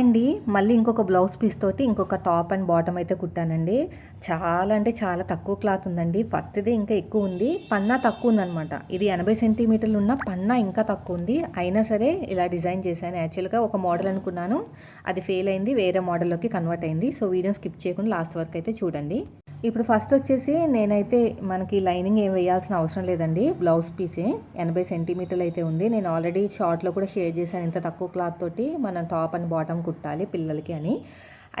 అండి. మళ్ళీ ఇంకొక బ్లౌజ్ పీస్ తోటి ఇంకొక టాప్ అండ్ బాటమ్ అయితే కుట్టానండి. చాలా అంటే చాలా తక్కువ క్లాత్ ఉందండి. ఫస్ట్ది ఇంకా ఎక్కువ ఉంది. పన్నా తక్కువ ఉందనమాట ఇది ఎనభై సెంటీమీటర్లు ఉన్న పన్నా ఇంకా తక్కువ ఉంది. అయినా సరే ఇలా డిజైన్ చేశాను. యాక్చువల్గా ఒక మోడల్ అనుకున్నాను. అది ఫెయిల్ అయింది. వేరే మోడల్లోకి కన్వర్ట్ అయింది. సో వీడియో స్కిప్ చేయకుండా లాస్ట్ వరకు అయితే చూడండి. ఇప్పుడు ఫస్ట్ వచ్చేసి నేనైతే మనకి లైనింగ్ ఏం వేయాల్సిన అవసరం లేదండి. బ్లౌజ్ పీసే ఎనభై సెంటీమీటర్లు అయితే ఉంది. నేను ఆల్రెడీ షార్ట్లో కూడా షేర్ చేశాను. ఇంత తక్కువ క్లాత్ తోటి మనం టాప్ అండ్ బాటమ్ కుట్టాలి పిల్లలకి అని.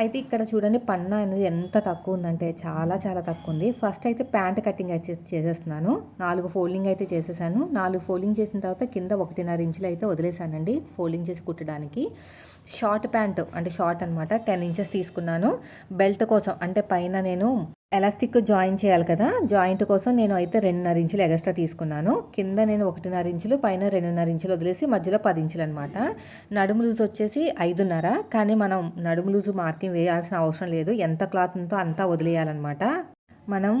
అయితే ఇక్కడ చూడండి పన్నా అనేది ఎంత తక్కువ ఉందంటే చాలా చాలా తక్కువ ఉంది. ఫస్ట్ అయితే ప్యాంట్ కటింగ్ అయితే చేసేస్తున్నాను. నాలుగు ఫోల్డింగ్ అయితే చేసేసాను. నాలుగు ఫోల్డింగ్ చేసిన తర్వాత కింద ఒకటిన్నర ఇంచులు అయితే వదిలేసానండి ఫోల్డింగ్ చేసి కుట్టడానికి. షార్ట్ ప్యాంట్ అంటే షార్ట్ అనమాట టెన్ ఇంచెస్ తీసుకున్నాను. బెల్ట్ కోసం అంటే పైన నేను ఎలాస్టిక్ జాయిన్ చేయాలి కదా జాయింట్ కోసం నేను అయితే రెండున్నర ఇంచులు ఎక్స్ట్రా తీసుకున్నాను. కింద నేను ఒకటిన్నర ఇంచులు పైన రెండున్నర ఇంచులు వదిలేసి మధ్యలో పది ఇంచులు అనమాట నడుము లూజ్ వచ్చేసి ఐదున్నర కానీ మనం నడుము లూజు మార్కింగ్ వేయాల్సిన అవసరం లేదు. ఎంత క్లాత్ ఉందో అంతా వదిలేయాలన్నమాట. మనం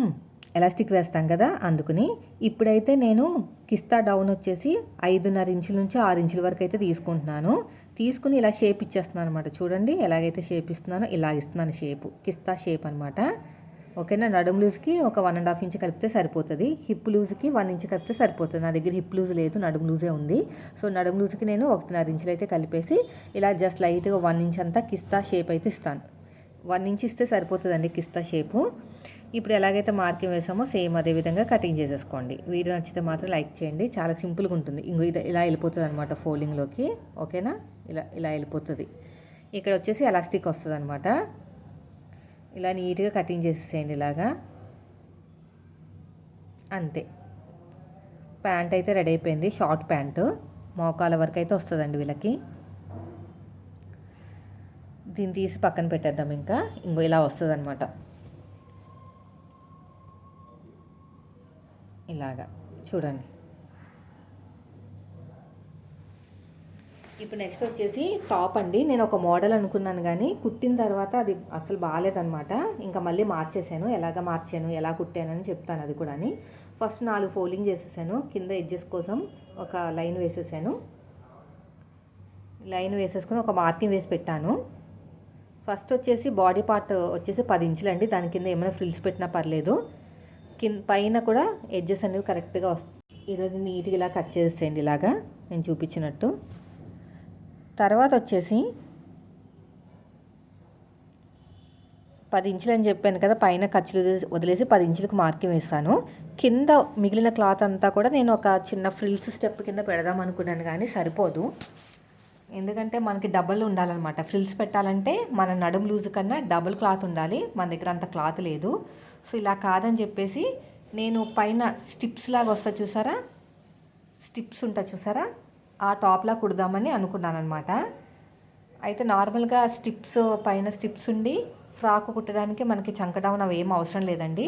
ఎలాస్టిక్ వేస్తాం కదా అందుకుని ఇప్పుడైతే నేను కిస్తా డౌన్ వచ్చేసి ఐదున్నర ఇంచుల నుంచి ఆరు ఇంచుల వరకు అయితే తీసుకుంటున్నాను. తీసుకుని ఇలా షేప్ ఇచ్చేస్తున్నాను అనమాట చూడండి ఎలాగైతే షేప్ ఇస్తున్నానో ఇలా ఇస్తున్నాను షేపు కిస్తా షేప్ అనమాట ఓకేనా? నడుము లూజ్కి ఒక వన్ అండ్ హాఫ్ ఇంచ్ కలిపితే సరిపోతుంది. హిప్ లూజ్కి వన్ ఇంచ్ కలిపితే సరిపోతుంది. నా దగ్గర హిప్ లూజ్ లేదు నడుము లూజే ఉంది. సో నడుము లూజ్కి నేను ఒకటిన్నర ఇంచులు అయితే కలిపేసి ఇలా జస్ట్ లైట్గా వన్ ఇంచ్ అంతా కిస్తా షేప్ అయితే ఇస్తాను. వన్ ఇంచ్ ఇస్తే సరిపోతుందండి కిస్తా షేపు ఇప్పుడు ఎలాగైతే మార్కింగ్ వేసామో సేమ్ అదే విధంగా కటింగ్ చేసేసుకోండి. వీడియో నచ్చితే మాత్రం లైక్ చేయండి. చాలా సింపుల్గా ఉంటుంది. ఇంకో ఇది ఇలా వెళ్ళిపోతుంది అనమాట ఫోల్డింగ్లోకి ఓకేనా? ఇలా ఇలా వెళ్ళిపోతుంది. ఇక్కడ వచ్చేసి ఎలాస్టిక్ వస్తుంది అనమాట ఇలా నీట్గా కటింగ్ చేసేసేయండి ఇలాగా. అంతే. ప్యాంట్ అయితే రెడీ అయిపోయింది. Short pant. మోకాల వరకు అయితే వస్తుందండి వీళ్ళకి. దీన్ని తీసి పక్కన పెట్టేద్దాం ఇంకా. ఇంకో ఇలా వస్తుంది అనమాట ఇలాగా. చూడండి. ఇప్పుడు నెక్స్ట్ వచ్చేసి టాప్ అండి. నేను ఒక మోడల్ అనుకున్నాను కానీ కుట్టిన తర్వాత అది అసలు బాగాలేదనమాట ఇంకా మళ్ళీ మార్చేసాను ఎలాగ మార్చాను ఎలా కుట్టానని చెప్తాను అది కూడా ఫస్ట్ నాలుగు ఫోల్డింగ్ చేసేసాను. కింద ఎడ్జెస్ కోసం ఒక లైన్ వేసేసాను. లైన్ వేసేసుకుని ఒక మార్కింగ్ వేసి పెట్టాను. ఫస్ట్ వచ్చేసి బాడీ పార్ట్ వచ్చేసి పది ఇంచులండి దాని కింద ఏమైనా ఫ్రిల్స్ పెట్టినా పర్లేదు. కింద పైన కూడా ఎడ్జెస్ అనేవి కరెక్ట్గా వస్తాయి ఈరోజు నీట్గా ఇలా కట్ చేసేయండి ఇలాగా. నేను చూపించినట్టు. తర్వాత వచ్చేసి పది ఇంచులు అని చెప్పాను కదా పైన ఖర్చులు వదిలేసి పది ఇంచులకు మార్కింగ్ వేస్తాను. కింద మిగిలిన క్లాత్ అంతా కూడా నేను ఒక చిన్న ఫ్రిల్స్ స్టెప్ కింద పెడదాం అనుకున్నాను కానీ సరిపోదు. ఎందుకంటే మనకి డబల్ ఉండాలన్నమాట. ఫ్రిల్స్ పెట్టాలంటే మన నడుము లూజ్ కన్నా డబుల్ క్లాత్ ఉండాలి. మన దగ్గర అంత క్లాత్ లేదు. సో ఇలా కాదని చెప్పేసి నేను పైన స్టిప్స్ లాగా వస్తా చూసారా? స్టిప్స్ ఉంటా చూసారా? ఆ టాప్లా కుడదామని అనుకున్నాను అనమాట అయితే నార్మల్గా స్టిప్స్ పైన స్టిప్స్ ఉండి ఫ్రాక్ కుట్టడానికి మనకి చంకడౌన్ అవి ఏం అవసరం లేదండి.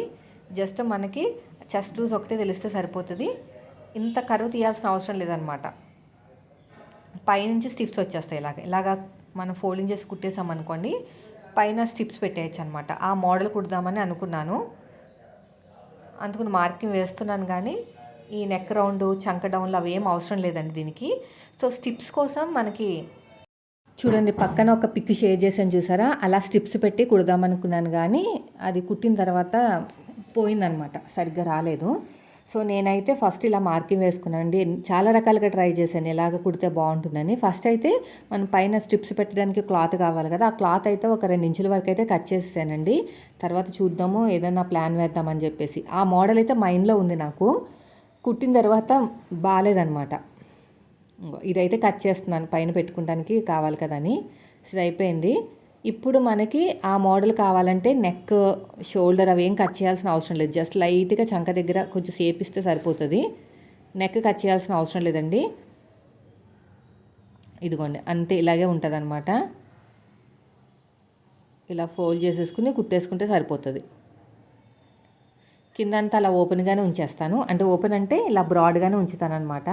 జస్ట్ మనకి చెస్ట్ లూజ్ ఒకటే తెలిస్తే సరిపోతుంది. ఇంత కరువు తీయాల్సిన అవసరం లేదనమాట పైనుంచి స్టిప్స్ వచ్చేస్తాయి ఇలాగ. ఇలాగా మనం ఫోల్డింగ్ చేసి కుట్టేసాం అనుకోండి పైన స్టిప్స్ పెట్టేయచ్చు అనమాట ఆ మోడల్ కుడదామని అనుకున్నాను. అందుకుని మార్కింగ్ వేస్తున్నాను కానీ ఈ నెక్ రౌండ్ చంక డౌన్లు అవి ఏం అవసరం లేదండి దీనికి. సో స్టిప్స్ కోసం మనకి చూడండి పక్కన ఒక పిక్ షేర్ చేసాను చూసారా? అలా స్టిప్స్ పెట్టి కుడదామనుకున్నాను కానీ అది కుట్టిన తర్వాత పోయిందనమాట. సరిగ్గా రాలేదు. సో నేనైతే ఫస్ట్ ఇలా మార్కింగ్ వేసుకున్నానండి. చాలా రకాలుగా ట్రై చేశాను. ఎలాగ కుడితే బాగుంటుందని. ఫస్ట్ అయితే మనం పైన స్ట్రిప్స్ పెట్టడానికి క్లాత్ కావాలి కదా. ఆ క్లాత్ అయితే ఒక రెండు ఇంచుల వరకు అయితే కట్ చేసేసానండి. తర్వాత చూద్దాము ఏదైనా ప్లాన్ వేద్దామని చెప్పేసి. ఆ మోడల్ అయితే మైండ్లో ఉంది నాకు. కుట్టిన తర్వాత బాగాలేదనమాట ఇదైతే కట్ చేస్తున్నాను పైన పెట్టుకోవడానికి కావాలి కదని ఇది అయిపోయింది. ఇప్పుడు మనకి ఆ మోడల్ కావాలంటే నెక్ షోల్డర్ అవి ఏం కట్ చేయాల్సిన అవసరం లేదు. జస్ట్ లైట్గా చంక దగ్గర కొంచెం సేపిస్తే సరిపోతుంది. నెక్ కట్ చేయాల్సిన అవసరం లేదండి. ఇదిగోండి అంతే ఇలాగే ఉంటుంది ఇలా ఫోల్డ్ చేసేసుకుని కుట్టేసుకుంటే సరిపోతుంది. కిందంతా అలా ఓపెన్గానే ఉంచేస్తాను. అంటే ఓపెన్ అంటే ఇలా బ్రాడ్గానే ఉంచుతాను అనమాట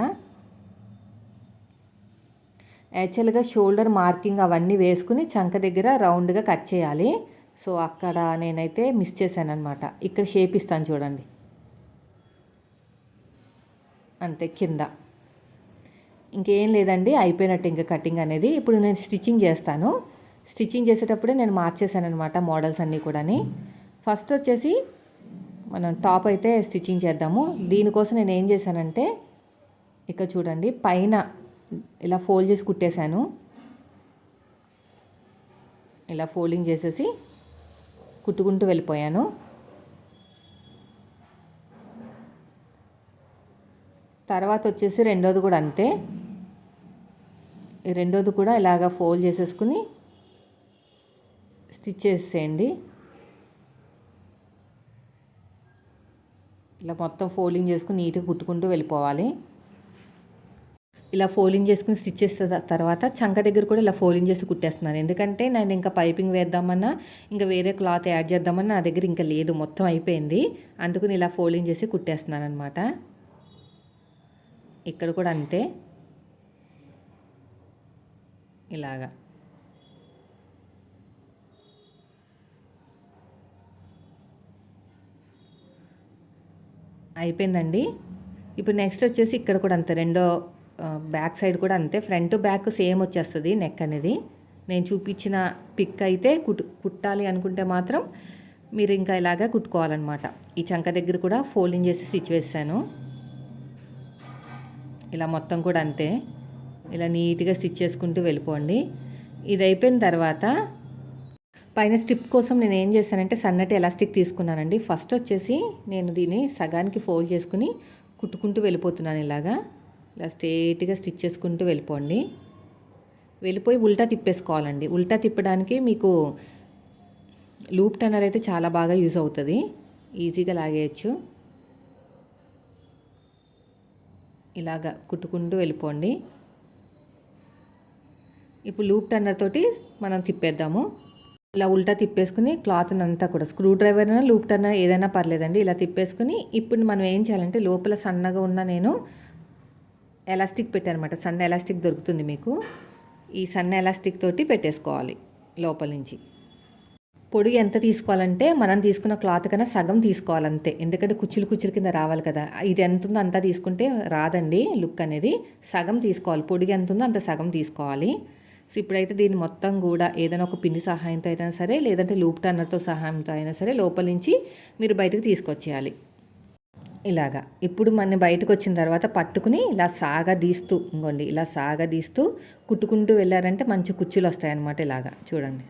యాక్చువల్గా షోల్డర్ మార్కింగ్ అవన్నీ వేసుకుని చంక దగ్గర రౌండ్గా కట్ చేయాలి. సో అక్కడ నేనైతే మిస్ చేశానమాట ఇక్కడ షేప్ ఇస్తాను చూడండి. అంతే కింద. ఇంకేం లేదండి అయిపోయినట్టు ఇంకా కటింగ్ అనేది. ఇప్పుడు నేను స్టిచ్చింగ్ చేస్తాను. స్టిచ్చింగ్ చేసేటప్పుడే నేను మార్చేసాను అనమాట మోడల్స్ అన్నీ కూడాని. ఫస్ట్ వచ్చేసి మనం టాప్ అయితే స్టిచ్చింగ్ చేద్దాము. దీనికోసం నేను ఏం చేశానంటే ఇక్కడ చూడండి పైన ఇలా ఫోల్డ్ చేసి కుట్టేశాను. ఇలా ఫోల్డింగ్ చేసేసి కుట్టుకుంటూ వెళ్ళిపోయాను. తర్వాత వచ్చేసి రెండోది కూడా అంతే. రెండోది కూడా ఇలాగ ఫోల్డ్ చేసేసుకుని స్టిచ్ చేసేయండి. ఇలా మొత్తం ఫోల్డింగ్ చేసుకుని నీట్గా కుట్టుకుంటూ వెళ్ళిపోవాలి. ఇలా ఫోల్డింగ్ చేసుకుని స్టిచ్ చేసిన తర్వాత చంక దగ్గర కూడా ఇలా ఫోల్డింగ్ చేసి కుట్టేస్తున్నాను. ఎందుకంటే నేను ఇంకా పైపింగ్ వేద్దామన్నా ఇంకా వేరే క్లాత్ యాడ్ చేద్దామన్నా నా దగ్గర ఇంకా లేదు. మొత్తం అయిపోయింది. అందుకని ఇలా ఫోల్డింగ్ చేసి కుట్టేస్తున్నాను అనమాట ఇక్కడ కూడా అంతే. ఇలాగా. అయిపోయిందండి. ఇప్పుడు నెక్స్ట్ వచ్చేసి ఇక్కడ కూడా అంతే రెండో బ్యాక్ సైడ్ కూడా అంతే. ఫ్రంట్ బ్యాక్ సేమ్ వచ్చేస్తుంది నెక్ అనేది. నేను చూపించిన పిక్ అయితే కుట్ కుట్టాలి అనుకుంటే మాత్రం మీరు ఇంకా ఇలాగా కుట్టుకోవాలన్నమాట. ఈ చంక దగ్గర కూడా ఫోల్డింగ్ చేసి స్టిచ్ వేసాను. ఇలా మొత్తం కూడా అంతే. ఇలా నీట్గా స్టిచ్ చేసుకుంటూ వెళ్ళిపోండి. ఇది అయిపోయిన తర్వాత పైన స్టిప్ కోసం నేను ఏం చేశానంటే సన్నటి ఎలాస్టిక్ తీసుకున్నానండి. ఫస్ట్ వచ్చేసి నేను దీన్ని సగానికి ఫోల్డ్ చేసుకుని కుట్టుకుంటూ వెళ్ళిపోతున్నాను ఇలాగా. ఇలా స్ట్రేట్గా స్టిచ్ చేసుకుంటూ వెళ్ళిపోండి. వెళ్ళిపోయి ఉల్టా తిప్పేసుకోవాలండి. ఉల్టా తిప్పడానికి మీకు లూప్ టన్నర్ అయితే చాలా బాగా యూజ్ అవుతుంది. ఈజీగా లాగేయచ్చు. ఇలాగా కుట్టుకుంటూ వెళ్ళిపోండి. ఇప్పుడు లూప్ టన్నర్ తోటి మనం తిప్పేద్దాము. ఇలా ఉల్టా తిప్పేసుకుని క్లాత్ అంతా కూడా స్క్రూ డ్రైవర్ అయినా లూప్ అయినా ఏదైనా పర్లేదండి. ఇలా తిప్పేసుకుని ఇప్పుడు మనం ఏం చేయాలంటే లోపల సన్నగా ఉన్న నేను ఎలాస్టిక్ పెట్టానమాట. సన్న ఎలాస్టిక్ దొరుకుతుంది మీకు. ఈ సన్న ఎలాస్టిక్ తోటి పెట్టేసుకోవాలి లోపల నుంచి. పొడుగు ఎంత తీసుకోవాలంటే మనం తీసుకున్న క్లాత్ కన్నా సగం తీసుకోవాలంతే. ఎందుకంటే కుచ్చులు కుచ్చులు కింద రావాలి కదా. ఇది ఎంత ఉందో అంతా తీసుకుంటే రాదండి లుక్ అనేది. సగం తీసుకోవాలి. పొడిగి ఎంత ఉందో అంత సగం తీసుకోవాలి. సో ఇప్పుడైతే దీన్ని మొత్తం కూడా ఏదైనా ఒక పిండి సహాయంతో అయినా సరే లేదంటే లూప్ టన్నర్తో సహాయంతో అయినా సరే లోపల నుంచి మీరు బయటకు తీసుకొచ్చేయాలి. ఇలాగా. ఇప్పుడు మన బయటకు వచ్చిన తర్వాత పట్టుకుని ఇలా సాగదీస్తూ ఇంకోండి ఇలా సాగదీస్తూ కుట్టుకుంటూ వెళ్ళారంటే మంచి కుచ్చులు వస్తాయన్నమాట ఇలాగా. చూడండి.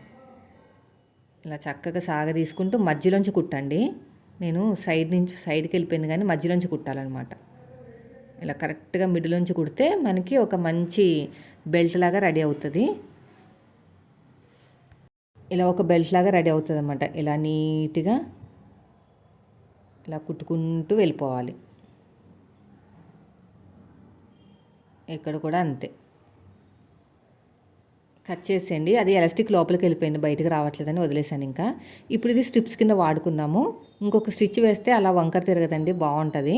ఇలా చక్కగా సాగ తీసుకుంటూ మధ్యలోంచి కుట్టండి. నేను సైడ్ నుంచి సైడ్కి వెళ్ళిపోయింది కానీ మధ్యలోంచి కుట్టాలన్నమాట. ఇలా కరెక్ట్గా మిడిలోంచి కుడితే మనకి ఒక మంచి బెల్ట్ లాగా రెడీ అవుతుంది. ఇలా ఒక బెల్ట్ లాగా రెడీ అవుతుంది అనమాట ఇలా నీట్గా ఇలా కుట్టుకుంటూ వెళ్ళిపోవాలి. ఇక్కడ కూడా అంతే. కట్ చేసేయండి. అది ఎలాస్టిక్ లోపలికి వెళ్ళిపోయింది. బయటకు రావట్లేదని వదిలేసాను ఇంకా. ఇప్పుడు ఇది స్ట్రిప్స్ కింద వాడుకుందాము. ఇంకొక స్టిచ్ వేస్తే అలా వంకర తిరగదండి. బాగుంటుంది.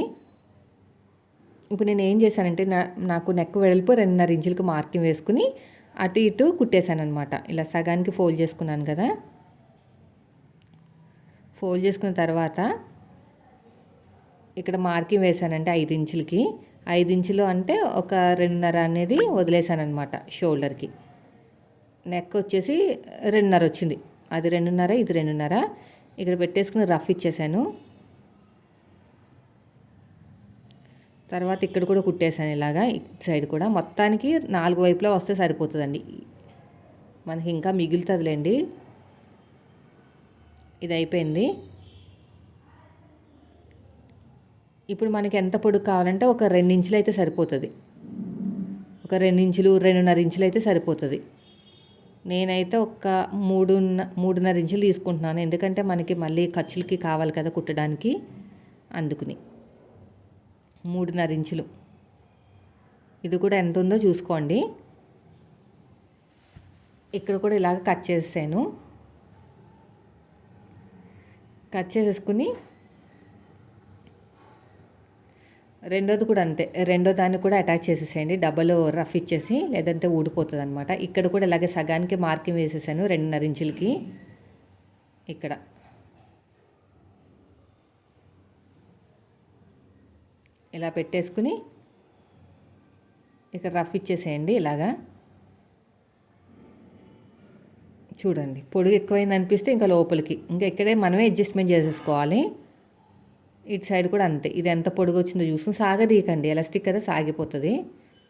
ఇప్పుడు నేను ఏం చేశానంటే నా నాకు నెక్ వెడల్పు రెండున్నర ఇంచులకు మార్కింగ్ వేసుకుని అటు ఇటు కుట్టేశాను అనమాట ఇలా సగానికి ఫోల్డ్ చేసుకున్నాను కదా. ఫోల్డ్ చేసుకున్న తర్వాత ఇక్కడ మార్కింగ్ వేశానంటే ఐదు ఇంచులకి. ఐదు ఇంచులు అంటే ఒక రెండున్నర అనేది వదిలేసాను అనమాట షోల్డర్కి. నెక్ వచ్చేసి రెండున్నర వచ్చింది. అది రెండున్నర ఇది రెండున్నర. ఇక్కడ పెట్టేసుకుని రఫ్ ఇచ్చేసాను తర్వాత ఇక్కడ కూడా కుట్టేశాను ఇలాగా. సైడ్ కూడా. మొత్తానికి నాలుగు వైపులా వస్తే సరిపోతుందండి. మనకి ఇంకా మిగులుతుందిలేండి. ఇది అయిపోయింది. ఇప్పుడు మనకి ఎంత పొడుగు కావాలంటే ఒక రెండు ఇంచులు అయితే సరిపోతుంది. ఒక రెండు ఇంచులు రెండున్నర ఇంచులు అయితే సరిపోతుంది. నేనైతే ఒక మూడున్న మూడున్నర ఇంచులు తీసుకుంటున్నాను. ఎందుకంటే మనకి మళ్ళీ ఖర్చులకి కావాలి కదా కుట్టడానికి. అందుకుని. మూడున్నర ఇంచులు. ఇది కూడా ఎంత ఉందో చూసుకోండి. ఇక్కడ కూడా ఇలాగ కట్ చేసాను కట్ చేసేసుకుని రెండోది కూడా అంతే. రెండో దాన్ని కూడా అటాచ్ చేసేసేయండి. డబల్ రఫ్ ఇచ్చేసి లేదంటే ఊడిపోతుంది అనమాట ఇక్కడ కూడా ఇలాగే సగానికి మార్కింగ్ వేసేసాను రెండున్నర ఇంచులకి. ఇక్కడ. ఇలా పెట్టేసుకుని ఇక్కడ రఫ్ ఇచ్చేసేయండి ఇలాగా. చూడండి పొడుగు ఎక్కువైంది అనిపిస్తే ఇంకా లోపలికి. ఇంకా ఇక్కడే మనమే అడ్జస్ట్మెంట్ చేసేసుకోవాలి. ఇటు సైడ్ కూడా అంతే. ఇది ఎంత పొడుగు వచ్చిందో చూసుకుని సాగదీయకండి. ఎలాస్టిక్ కదా సాగిపోతుంది.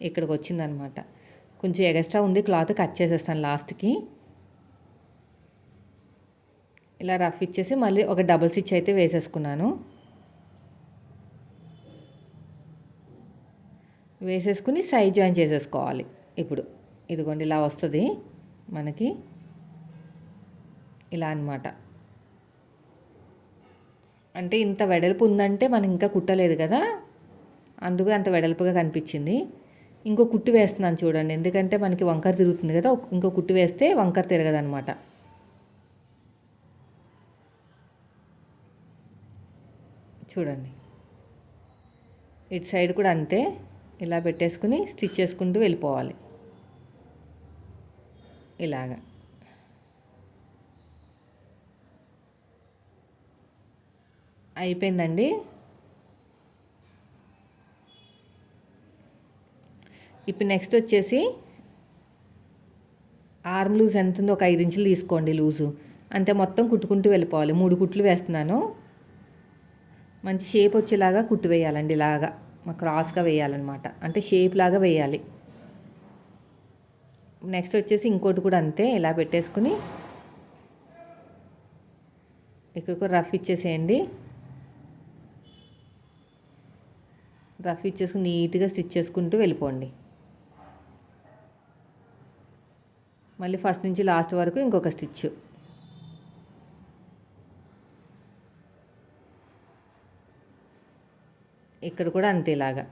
ఇక్కడికి వచ్చిందనమాట. కొంచెం ఎక్స్ట్రా ఉంది క్లాత్ కట్ చేసేస్తాను లాస్ట్కి ఇలా రఫ్ ఇచ్చేసి మళ్ళీ ఒక డబుల్ స్టిచ్ అయితే వేసేసుకున్నాను. వేసేసుకుని సైడ్ జాయిన్ చేసేసుకోవాలి. ఇప్పుడు ఇదిగోండి ఇలా వస్తుంది మనకి. ఇలా అనమాట అంటే ఇంత వెడల్పు ఉందంటే మనం ఇంకా కుట్టలేదు కదా? అందుకు అంత వెడల్పుగా కనిపించింది. ఇంకో కుట్టు వేస్తున్నాను చూడండి. ఎందుకంటే మనకి వంకర తిరుగుతుంది కదా ఇంకో కుట్టు వేస్తే వంకర తిరగదనమాట చూడండి. ఇటు సైడ్ కూడా అంతే. ఇలా పెట్టేసుకుని స్టిచ్ చేసుకుంటూ వెళ్ళిపోవాలి. ఇలాగా. అయిపోయిందండి. ఇప్పుడు నెక్స్ట్ వచ్చేసి ఆర్మ్ లూజ్ ఎంత ఉందో ఒక ఐదు ఇంచులు తీసుకోండి లూజు. అంతే మొత్తం కుట్టుకుంటూ వెళ్ళిపోవాలి. మూడు కుట్లు వేస్తున్నాను. మంచి షేప్ వచ్చేలాగా కుట్టు వేయాలండి ఇలాగా. క్రాస్గా వేయాలన్నమాట. అంటే షేప్ లాగా వేయాలి. నెక్స్ట్ వచ్చేసి ఇంకోటి కూడా అంతే ఇలా పెట్టేసుకుని ఇక్కడ రఫ్ ఇచ్చేసేయండి. రఫ్ ఇచ్చేసుకుని నీట్గా స్టిచ్ చేసుకుంటూ వెళ్ళిపోండి. మళ్ళీ ఫస్ట్ నుంచి లాస్ట్ వరకు ఇంకొక స్టిచ్ ఇక్కడ కూడా అంతేలాగా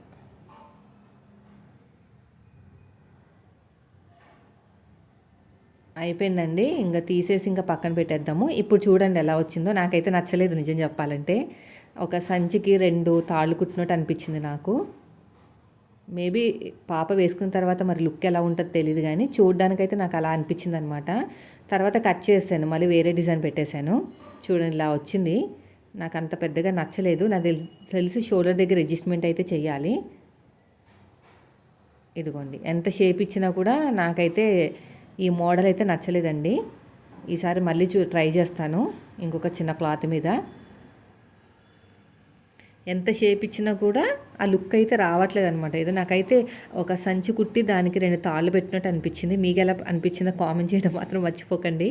అయిపోయిందండి. ఇంకా తీసేసి ఇంకా పక్కన పెట్టేద్దాము. ఇప్పుడు చూడండి ఎలా వచ్చిందో. నాకైతే నచ్చలేదు నిజం చెప్పాలంటే. ఒక సంచికి రెండు తాళ్ళు కుట్టినట్టు అనిపించింది నాకు. మేబీ పాప వేసుకున్న తర్వాత మరి లుక్ ఎలా ఉంటుందో తెలియదు కానీ చూడడానికైతే నాకు అలా అనిపించింది అనమాట తర్వాత కట్ చేసాను మళ్ళీ వేరే డిజైన్ పెట్టేశాను. చూడండి ఇలా వచ్చింది. నాకు అంత పెద్దగా నచ్చలేదు. నాకు తెలిసి షోల్డర్ దగ్గర అడ్జస్ట్మెంట్ అయితే చేయాలి ఇదిగోండి. ఎంత షేప్ ఇచ్చినా కూడా నాకైతే ఈ మోడల్ అయితే నచ్చలేదండి. ఈసారి మళ్ళీ చూ ట్రై చేస్తాను. ఇంకొక చిన్న క్లాత్ మీద. ఎంత షేప్ ఇచ్చినా కూడా ఆ లుక్ అయితే రావట్లేదు అనమాట ఏదో నాకైతే ఒక సంచి కుట్టి దానికి రెండు తాళ్ళు పెట్టినట్టు అనిపించింది. మీకు ఎలా అనిపించిందో కామెంట్ చేయడం మాత్రం మర్చిపోకండి.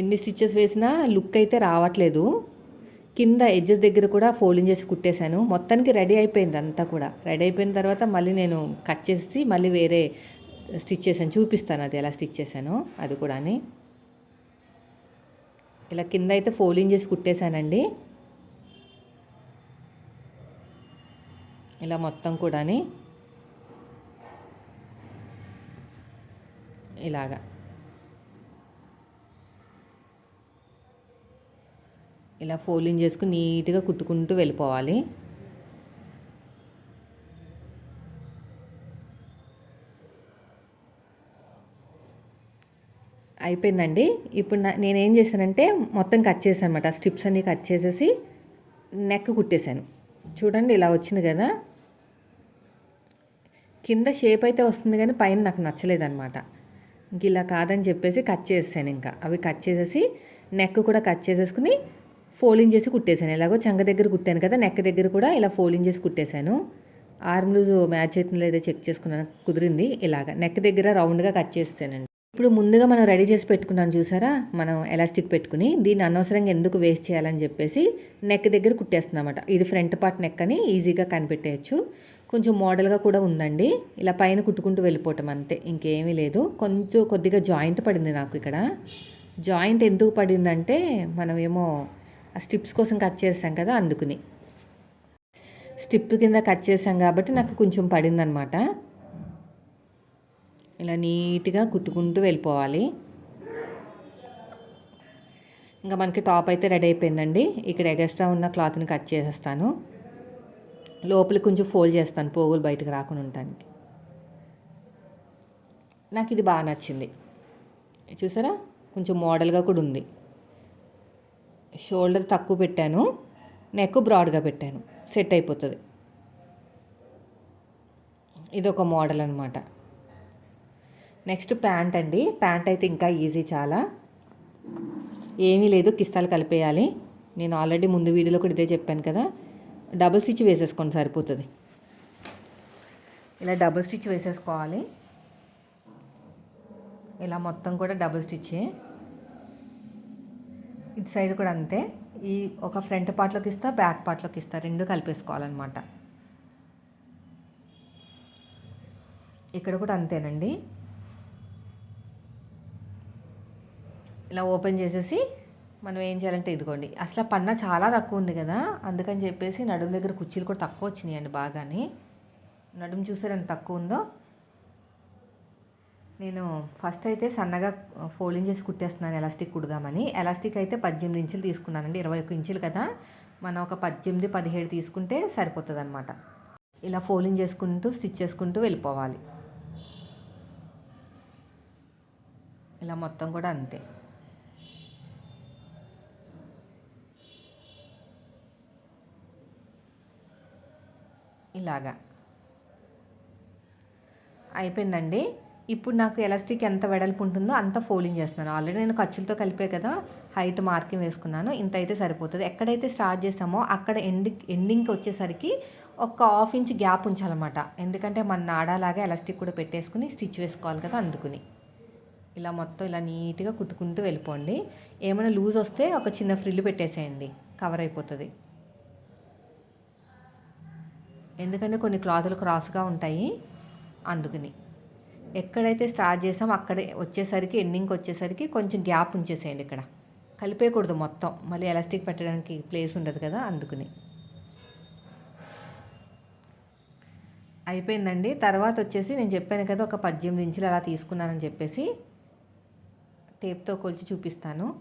ఎన్ని స్టిచ్చెస్ వేసినా లుక్ అయితే రావట్లేదు. కింద ఎడ్జెస్ దగ్గర కూడా ఫోల్డింగ్ చేసి కుట్టేశాను. మొత్తానికి రెడీ అయిపోయింది అంతా కూడా. రెడీ అయిపోయిన తర్వాత మళ్ళీ నేను కట్ చేసి మళ్ళీ వేరే స్టిచ్ చేశాను. చూపిస్తాను అది ఎలా స్టిచ్ చేశాను అది కూడా ఇలా కింద అయితే ఫోల్డింగ్ చేసి కుట్టేశానండి. ఇలా మొత్తం కూడా ఇలాగా. ఇలా ఫోల్డింగ్ చేసుకుని నీట్గా కుట్టుకుంటూ వెళ్ళిపోవాలి. అయిపోయిందండి. ఇప్పుడు నేనేం చేశానంటే మొత్తం కట్ చేశాను అనమాట స్ట్రిప్స్ అన్నీ కట్ చేసేసి నెక్ కుట్టేశాను. చూడండి ఇలా వచ్చింది కదా. కింద షేప్ అయితే వస్తుంది కానీ పైన నాకు నచ్చలేదు అనమాట ఇంక ఇలా కాదని చెప్పేసి కట్ చేసాను ఇంకా. అవి కట్ చేసేసి నెక్ కూడా కట్ చేసేసుకుని ఫోల్డింగ్ చేసి కుట్టేశాను. ఎలాగో చంగ దగ్గర కుట్టాను కదా నెక్ దగ్గర కూడా ఇలా ఫోల్డింగ్ చేసి కుట్టేశాను. ఆర్మ్ లూజ్ మ్యాచ్ అవుతుందో లేదో చెక్ చేసుకున్నాను కుదిరింది ఇలాగ. నెక్ దగ్గర రౌండ్గా కట్ చేస్తానండి. ఇప్పుడు ముందుగా మనం రెడీ చేసి పెట్టుకున్నాం చూసారా? మనం ఎలాస్టిక్ పెట్టుకుని దీన్ని అనవసరంగా ఎందుకు వేస్ట్ చేయాలని చెప్పేసి నెక్ దగ్గర కుట్టేస్తున్నామట ఇది ఫ్రంట్ పార్ట్ నెక్ అని ఈజీగా కనిపెట్టేయచ్చు. కొంచెం మోడల్గా కూడా ఉందండి. ఇలా పైన కుట్టుకుంటూ వెళ్ళిపోవటం అంతే ఇంకేమీ లేదు. కొంచెం కొద్దిగా జాయింట్ పడింది నాకు ఇక్కడ. జాయింట్ ఎందుకు పడిందంటే మనమేమో ఆ స్టిప్స్ కోసం కట్ చేసాం కదా అందుకుని. స్టిప్ కింద కట్ చేసాం కాబట్టి నాకు కొంచెం పడిందనమాట ఇలా నీట్గా కుట్టుకుంటూ వెళ్ళిపోవాలి. ఇంకా మనకి టాప్ అయితే రెడీ అయిపోయిందండి. ఇక్కడ ఎగస్ట్రా ఉన్న క్లాత్ని కట్ చేసేస్తాను. లోపల కొంచెం ఫోల్డ్ చేస్తాను పోగులు బయటకు రాకుండా ఉండటానికి. నాకు ఇది బాగా నచ్చింది. చూసారా? కొంచెం మోడల్గా కూడా ఉంది. షోల్డర్ తక్కువ పెట్టాను నెక్ బ్రాడ్గా పెట్టాను. సెట్ అయిపోతుంది. ఇది ఒక మోడల్ అనమాట నెక్స్ట్ ప్యాంట్ అండి. ప్యాంట్ అయితే ఇంకా ఈజీ చాలా. ఏమీ లేదు కిస్తాలు కలిపేయాలి. నేను ఆల్రెడీ ముందు వీడియోలో కూడా ఇదే చెప్పాను కదా. డబుల్ స్టిచ్ వేసేసుకోండి సరిపోతుంది. ఇలా డబుల్ స్టిచ్ వేసేసుకోవాలి. ఇలా మొత్తం కూడా డబుల్ స్టిచ్. ఇటు సైడ్ కూడా అంతే. ఈ ఒక ఫ్రంట్ పార్ట్లోకి ఇస్తా బ్యాక్ పార్ట్లోకి ఇస్తా. రెండు కలిపేసుకోవాలన్నమాట. ఇక్కడ కూడా అంతేనండి. ఇలా ఓపెన్ చేసేసి మనం ఏం చేయాలంటే ఇదిగోండి. అసలు పన్న చాలా తక్కువ ఉంది కదా. అందుకని చెప్పేసి నడుము దగ్గర కుర్చీలు కూడా తక్కువ వచ్చినాయండి బాగానే. నడుము చూసారు ఎంత తక్కువ ఉందో? నేను ఫస్ట్ అయితే సన్నగా ఫోల్డింగ్ చేసి కుట్టేస్తున్నాను ఎలాస్టిక్ కుడదామని. ఎలాస్టిక్ అయితే పద్దెనిమిది ఇంచులు తీసుకున్నానండి ఇరవై ఒక్క ఇంచులు కదా. మనం ఒక పద్దెనిమిది పదిహేడు తీసుకుంటే సరిపోతుంది అనమాట ఇలా ఫోల్డింగ్ చేసుకుంటూ స్టిచ్ చేసుకుంటూ వెళ్ళిపోవాలి. ఇలా మొత్తం కూడా అంతే. ఇలాగా. అయిపోయిందండి. ఇప్పుడు నాకు ఎలాస్టిక్ ఎంత వెడల్పు ఉంటుందో అంత ఫోల్డింగ్ చేస్తున్నాను. ఆల్రెడీ నేను ఖర్చులతో కలిపే కదా హైట్ మార్కింగ్ వేసుకున్నాను. ఇంత అయితే సరిపోతుంది. ఎక్కడైతే స్టార్ట్ చేసామో అక్కడ ఎండ్ ఎండింగ్కి వచ్చేసరికి ఒక హాఫ్ ఇంచ్ గ్యాప్ ఉంచాలన్నమాట. ఎందుకంటే మన నాడాలాగా ఎలాస్టిక్ కూడా పెట్టేసుకుని స్టిచ్ వేసుకోవాలి కదా అందుకుని. ఇలా మొత్తం ఇలా నీట్గా కుట్టుకుంటూ వెళ్ళిపోండి. ఏమైనా లూజ్ వస్తే ఒక చిన్న ఫ్రిల్ పెట్టేసేయండి. కవర్ అయిపోతుంది. ఎందుకంటే కొన్ని క్లాతులు క్రాస్గా ఉంటాయి అందుకని. ఎక్కడైతే స్టార్ట్ చేసామో అక్కడే వచ్చేసరికి ఎండింగ్కి వచ్చేసరికి కొంచెం గ్యాప్ ఉంచేసేయండి ఇక్కడ. కలిపేయకూడదు మొత్తం. మళ్ళీ ఎలాస్టిక్ పెట్టడానికి ప్లేస్ ఉండదు కదా అందుకుని. అయిపోయిందండి. తర్వాత వచ్చేసి నేను చెప్పాను కదా ఒక పద్దెనిమిది ఇంచులు అలా తీసుకున్నానని చెప్పేసి. టేప్తో కొలిచి చూపిస్తాను.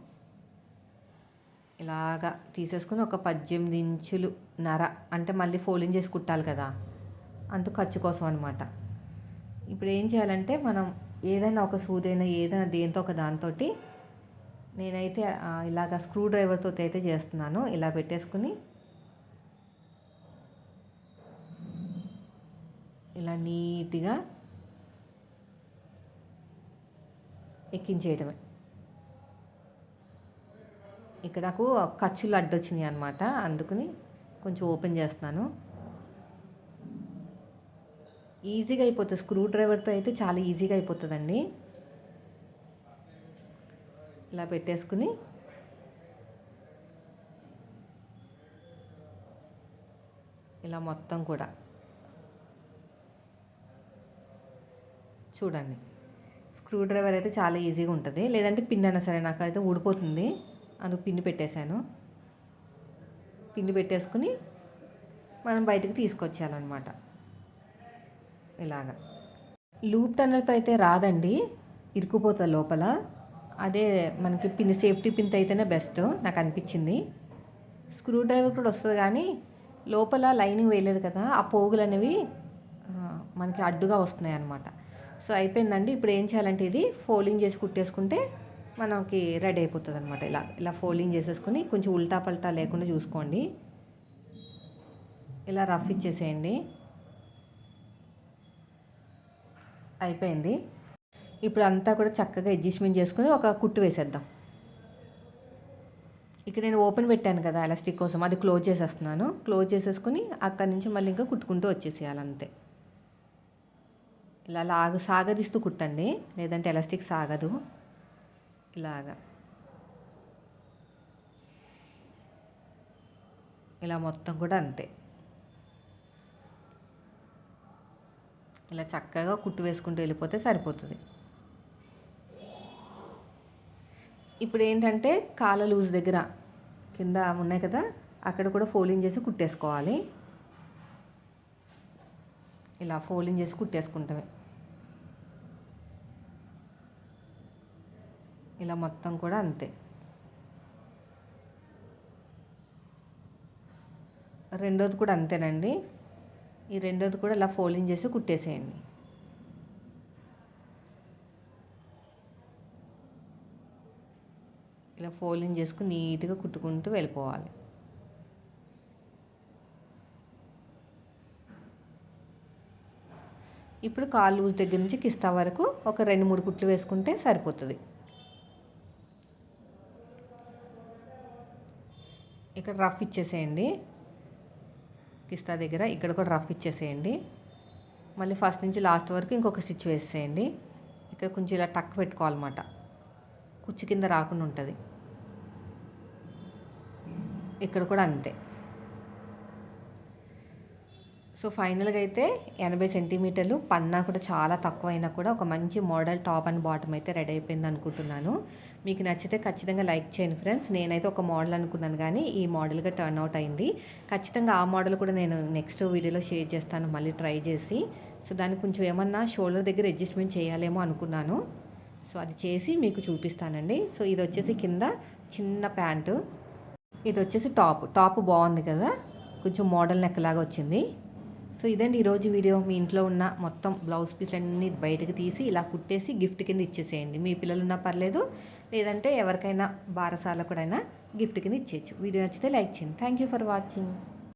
ఇలాగా తీసేసుకుని ఒక పద్దెనిమిది ఇంచులు నర అంటే మళ్ళీ ఫోల్డింగ్ చేసి కుట్టాలి కదా. అంత ఖర్చు కోసం అనమాట ఇప్పుడు ఏం చేయాలంటే మనం ఏదైనా ఒక సూదైనా ఏదైనా దేంతో ఒక దాంతో నేనైతే ఇలాగ స్క్రూ డ్రైవర్తో అయితే చేస్తున్నాను. ఇలా పెట్టేసుకుని ఇలా నీట్గా ఎక్కించేయడమే. ఇక్కడ నాకు ఖర్చులు అడ్డొచ్చినాయి అనమాట అందుకని కొంచెం ఓపెన్ చేస్తున్నాను. ఈజీగా అయిపోతుంది. స్క్రూ డ్రైవర్తో అయితే చాలా ఈజీగా అయిపోతుందండి. ఇలా పెట్టేసుకుని ఇలా మొత్తం కూడా చూడండి. స్క్రూ డ్రైవర్ అయితే చాలా ఈజీగా ఉంటుంది. లేదంటే పిన్ అయినా సరే నాకు అయితే ఊడిపోతుంది. అందుకు పిన్ పెట్టేశాను. పిన్ పెట్టేసుకుని మనం బయటకు తీసుకొచ్చేయాలన్నమాట. ఇలాగా లూప్ టన్నర్తో అయితే రాదండి. ఇరుక్కుపోతుంది లోపల. అదే మనకి పిన్ సేఫ్టీ పిన్తో అయితేనే బెస్ట్ నాకు అనిపించింది. స్క్రూ డ్రైవర్ కూడా వస్తుంది కానీ లోపల లైనింగ్ వేయలేదు కదా ఆ పోగులు అనేవి మనకి అడ్డుగా వస్తున్నాయి అన్నమాట. సో అయిపోయిందండి. ఇప్పుడు ఏం చేయాలంటే ఇది ఫోల్డింగ్ చేసి కుట్టేసుకుంటే మనకి రెడీ అయిపోతుంది అనమాట ఇలా ఇలా ఫోల్డింగ్ చేసేసుకుని కొంచెం ఉల్టా పల్టా లేకుండా చూసుకోండి. ఇలా రఫ్ ఇచ్చేసేయండి. అయిపోయింది. ఇప్పుడు అంతా కూడా చక్కగా అడ్జస్ట్మెంట్ చేసుకుని ఒక కుట్టు వేసేద్దాం. ఇక్కడ నేను ఓపెన్ పెట్టాను కదా ఎలాస్టిక్ కోసం అది క్లోజ్ చేసేస్తున్నాను. క్లోజ్ చేసేసుకుని అక్కడి నుంచి మళ్ళీ ఇంకా కుట్టుకుంటూ వచ్చేసేయాలంతే ఇలా లాగ సాగదీస్తూ కుట్టండి లేదంటే ఎలాస్టిక్ సాగదు. ఇలాగా. ఇలా మొత్తం కూడా అంతే. ఇలా చక్కగా కుట్టు వేసుకుంటూ వెళ్ళిపోతే సరిపోతుంది. ఇప్పుడు ఏంటంటే కాళ్ళ లూజ్ దగ్గర కింద ఉన్నాయి కదా అక్కడ కూడా ఫోల్డింగ్ చేసి కుట్టేసుకోవాలి. ఇలా ఫోల్డింగ్ చేసి కుట్టేసుకుంటామే. ఇలా మొత్తం కూడా అంతే. రెండోది కూడా అంతేనండి. ఈ రెండోది కూడా ఇలా ఫోల్డింగ్ చేసి కుట్టేసేయండి. ఇలా ఫోల్డింగ్ చేసుకుని నీట్గా కుట్టుకుంటూ వెళ్ళిపోవాలి. ఇప్పుడు కాలు లూజ్ దగ్గర నుంచి కిస్తా వరకు ఒక రెండు మూడు కుట్లు వేసుకుంటే సరిపోతుంది. ఇక్కడ రఫ్ ఇచ్చేసేయండి. కిస్తా దగ్గర ఇక్కడ కూడా రఫ్ ఇచ్చేసేయండి. మళ్ళీ ఫస్ట్ నుంచి లాస్ట్ వరకు ఇంకొక స్టిచ్ వేసేయండి. ఇక్కడ కొంచెం ఇలా టక్ పెట్టుకోవాలన్నమాట. కుచ్చు కింద రాకుండా ఉంటుంది. ఇక్కడ కూడా అంతే. సో ఫైనల్గా అయితే ఎనభై సెంటీమీటర్లు పన్నా కూడా చాలా తక్కువ అయినా కూడా ఒక మంచి మోడల్ టాప్ అండ్ బాటమ్ అయితే రెడీ అయిపోయింది అనుకుంటున్నాను. మీకు నచ్చితే ఖచ్చితంగా లైక్ చేయండి ఫ్రెండ్స్. నేనైతే ఒక మోడల్ అనుకున్నాను కానీ ఈ మోడల్గా టర్న్ అవుట్ అయింది. ఖచ్చితంగా ఆ మోడల్ కూడా నేను నెక్స్ట్ వీడియోలో షేర్ చేస్తాను. మళ్ళీ ట్రై చేసి. సో దాన్ని కొంచెం ఏమన్నా షోల్డర్ దగ్గర అడ్జస్ట్మెంట్ చేయాలేమో అనుకున్నాను. సో అది చేసి మీకు చూపిస్తానండి. సో ఇది వచ్చేసి కింద చిన్న ప్యాంటు. ఇది వచ్చేసి టాప్. టాప్ బాగుంది కదా. కొంచెం మోడల్ నెక్కలాగా వచ్చింది. సో ఇదండి ఈరోజు వీడియో. మీ ఇంట్లో ఉన్న మొత్తం బ్లౌజ్ పీస్లన్నీ బయటకు తీసి ఇలా కుట్టేసి గిఫ్ట్ కింద ఇచ్చేసేయండి. మీ పిల్లలు ఉన్నా పర్లేదు లేదంటే ఎవరికైనా బారసాల కూడా గిఫ్ట్ కింద ఇచ్చేయచ్చు. వీడియో నచ్చితే లైక్ చేయండి. Thank you for watching